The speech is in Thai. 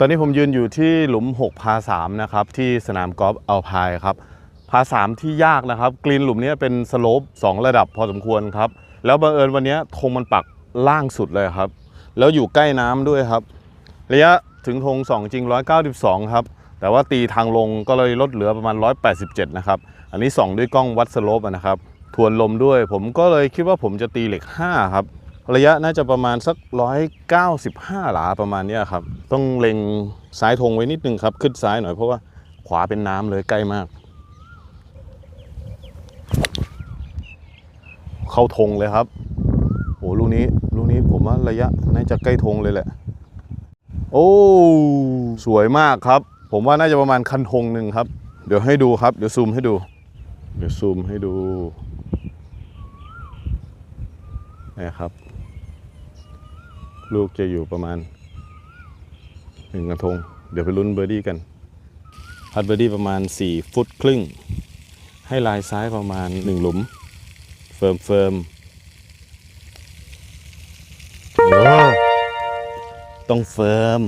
ตอนนี้ผมยืนอยู่ที่หลุม 6 พา 3 นะครับ ที่สนามกอล์ฟอัลพายครับ พา 3 ที่ยากนะครับ กรีนหลุมนี้เป็นสโลป 2 ระดับพอสมควรครับ แล้วบังเอิญวันนี้ธงมันปักล่างสุดเลยครับ แล้วอยู่ใกล้น้ำด้วยครับ ระยะถึงธง2 จริง 192 ครับ แต่ว่าตีทางลงก็เลยลดเหลือประมาณ 187 นะครับ อันนี้ส่องด้วยกล้องวัดสโลปนะครับ ทวนลมด้วย ผมก็เลยคิดว่าผมจะตีเหล็ก 5 ครับ ระยะน่าจะประมาณสัก 195 หลาประมาณนี้ครับ ต้องเล็งซ้ายธงไว้นิดนึงครับ ขึ้นซ้ายหน่อยเพราะว่าขวาเป็นน้ำเลยใกล้มาก เข้าธงเลยครับโอ้ลูกนี้ลูกนี้ผมว่าระยะน่าจะใกล้ธงเลยแหละ โอ้สวยมากครับ ผมว่าน่าจะประมาณคันธงหนึ่งครับ เดี๋ยวให้ดูครับ เดี๋ยวซูมให้ดู เดี๋ยวซูมให้ดูนะครับ ลูกจะอยู่ประมาณหนึ่งกระทง เดี๋ยวไปลุ้นเบอร์ดี้กัน พัดเบอร์ดี้ประมาณ 4 ฟุตครึ่ง ให้ลายซ้ายประมาณ 1 หลุม เฟิร์มเฟิร์มต้องเฟิร์ม